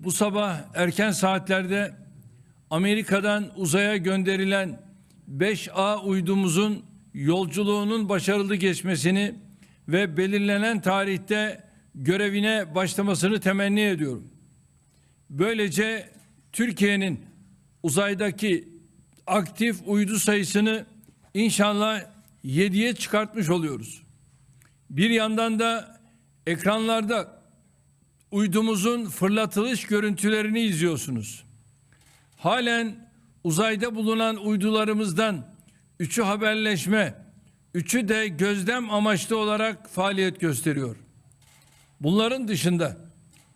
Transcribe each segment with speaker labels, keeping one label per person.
Speaker 1: Bu sabah erken saatlerde Amerika'dan uzaya gönderilen 5A uydumuzun yolculuğunun başarılı geçmesini ve belirlenen tarihte görevine başlamasını temenni ediyorum. Böylece Türkiye'nin uzaydaki aktif uydu sayısını inşallah 7'ye çıkartmış oluyoruz. Bir yandan da ekranlarda uydumuzun fırlatılış görüntülerini izliyorsunuz. Halen uzayda bulunan uydularımızdan üçü haberleşme, üçü de gözlem amaçlı olarak faaliyet gösteriyor. Bunların dışında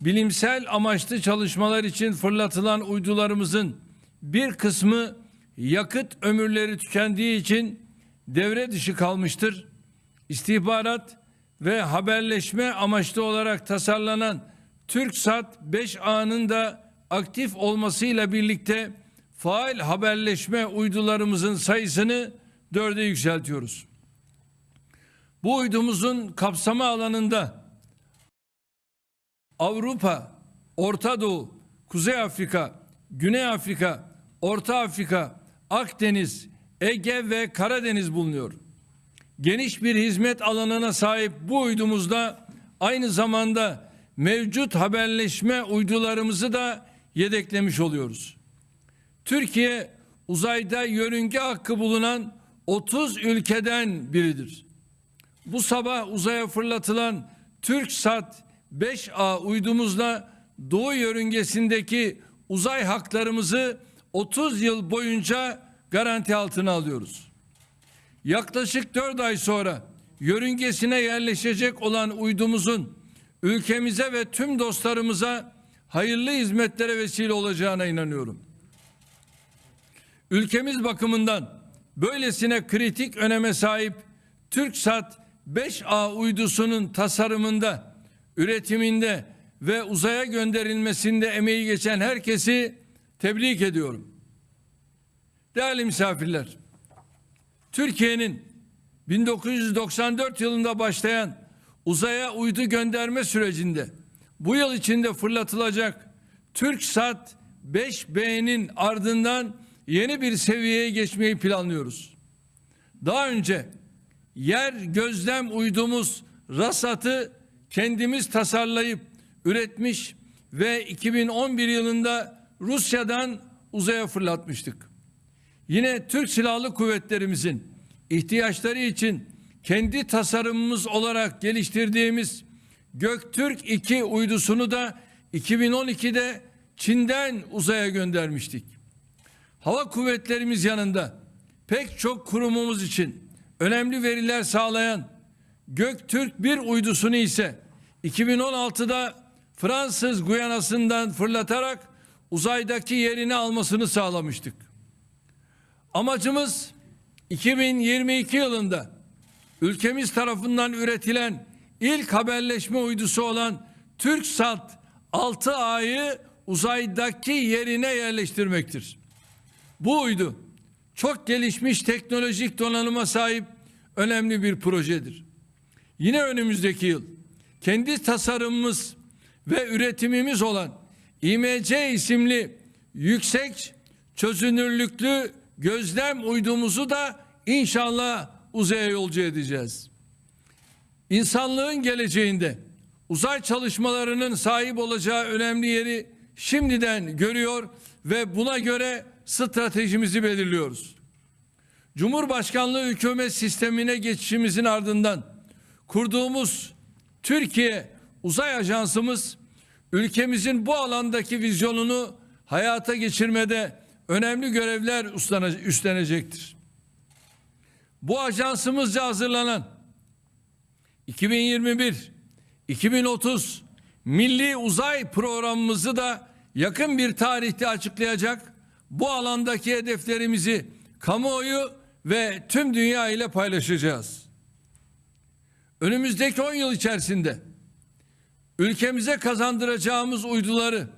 Speaker 1: bilimsel amaçlı çalışmalar için fırlatılan uydularımızın bir kısmı yakıt ömürleri tükendiği için devre dışı kalmıştır. İstihbarat ve haberleşme amaçlı olarak tasarlanan TürkSat 5A'nın da aktif olmasıyla birlikte faal haberleşme uydularımızın sayısını dörde yükseltiyoruz. Bu uydumuzun kapsama alanında Avrupa, Orta Doğu, Kuzey Afrika, Güney Afrika, Orta Afrika, Akdeniz, Ege ve Karadeniz bulunuyor. Geniş bir hizmet alanına sahip bu uydumuzda aynı zamanda mevcut haberleşme uydularımızı da yedeklemiş oluyoruz. Türkiye uzayda yörünge hakkı bulunan 30 ülkeden biridir. Bu sabah uzaya fırlatılan TürkSat 5A uydumuzla Doğu yörüngesindeki uzay haklarımızı 30 yıl boyunca garanti altına alıyoruz. Yaklaşık 4 ay sonra yörüngesine yerleşecek olan uydumuzun ülkemize ve tüm dostlarımıza hayırlı hizmetlere vesile olacağına inanıyorum. Ülkemiz bakımından böylesine kritik öneme sahip TürkSat 5A uydusunun tasarımında, üretiminde ve uzaya gönderilmesinde emeği geçen herkesi tebrik ediyorum. Değerli misafirler, Türkiye'nin 1994 yılında başlayan uzaya uydu gönderme sürecinde bu yıl içinde fırlatılacak TürkSat 5B'nin ardından yeni bir seviyeye geçmeyi planlıyoruz. Daha önce yer gözlem uydumuz Rasat'ı kendimiz tasarlayıp üretmiş ve 2011 yılında Rusya'dan uzaya fırlatmıştık. Yine Türk Silahlı Kuvvetlerimizin ihtiyaçları için kendi tasarımımız olarak geliştirdiğimiz Göktürk 2 uydusunu da 2012'de Çin'den uzaya göndermiştik. Hava kuvvetlerimiz yanında pek çok kurumumuz için önemli veriler sağlayan Göktürk 1 uydusunu ise 2016'da Fransız Guyana'sından fırlatarak uzaydaki yerini almasını sağlamıştık. Amacımız 2022 yılında ülkemiz tarafından üretilen ilk haberleşme uydusu olan TürkSat 6A'yı uzaydaki yerine yerleştirmektir. Bu uydu çok gelişmiş teknolojik donanıma sahip önemli bir projedir. Yine önümüzdeki yıl kendi tasarımımız ve üretimimiz olan İMC isimli yüksek çözünürlüklü gözlem uydumuzu da inşallah uzaya yolcu edeceğiz. İnsanlığın geleceğinde uzay çalışmalarının sahip olacağı önemli yeri şimdiden görüyor ve buna göre stratejimizi belirliyoruz. Cumhurbaşkanlığı hükümet sistemine geçişimizin ardından kurduğumuz Türkiye Uzay Ajansımız ülkemizin bu alandaki vizyonunu hayata geçirmede önemli görevler üstlenecektir. Bu ajansımızca hazırlanan 2021-2030 Milli Uzay Programımızı da yakın bir tarihte açıklayacak. Bu alandaki hedeflerimizi kamuoyu ve tüm dünya ile paylaşacağız. Önümüzdeki 10 yıl içerisinde ülkemize kazandıracağımız uyduları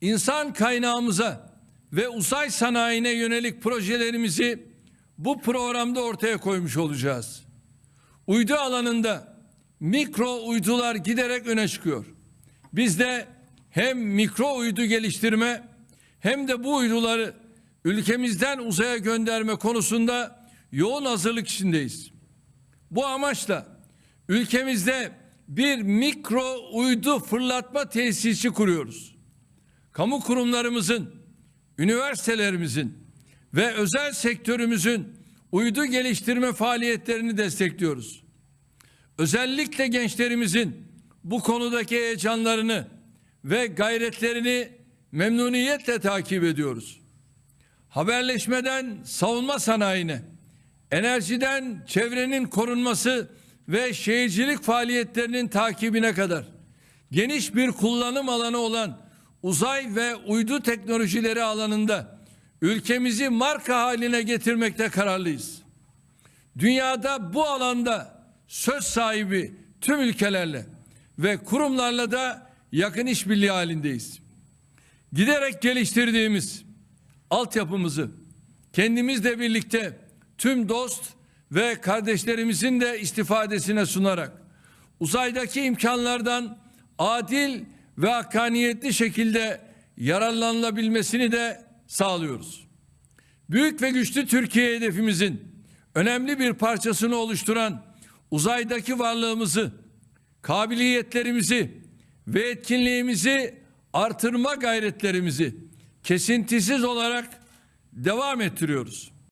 Speaker 1: insan kaynağımıza ve uzay sanayine yönelik projelerimizi bu programda ortaya koymuş olacağız. Uydu alanında mikro uydular giderek öne çıkıyor. Biz de hem mikro uydu geliştirme hem de bu uyduları ülkemizden uzaya gönderme konusunda yoğun hazırlık içindeyiz. Bu amaçla ülkemizde bir mikro uydu fırlatma tesisi kuruyoruz. Kamu kurumlarımızın, üniversitelerimizin ve özel sektörümüzün uydu geliştirme faaliyetlerini destekliyoruz. Özellikle gençlerimizin bu konudaki heyecanlarını ve gayretlerini memnuniyetle takip ediyoruz. Haberleşmeden savunma sanayine, enerjiden çevrenin korunması ve şehircilik faaliyetlerinin takibine kadar geniş bir kullanım alanı olan uzay ve uydu teknolojileri alanında ülkemizi marka haline getirmekte kararlıyız. Dünyada bu alanda söz sahibi tüm ülkelerle ve kurumlarla da yakın işbirliği halindeyiz. Giderek geliştirdiğimiz altyapımızı kendimizle birlikte tüm dost ve kardeşlerimizin de istifadesine sunarak uzaydaki imkanlardan adil ve hakkaniyetli şekilde yararlanılabilmesini de sağlıyoruz. Büyük ve güçlü Türkiye hedefimizin önemli bir parçasını oluşturan uzaydaki varlığımızı, kabiliyetlerimizi ve etkinliğimizi artırma gayretlerimizi kesintisiz olarak devam ettiriyoruz.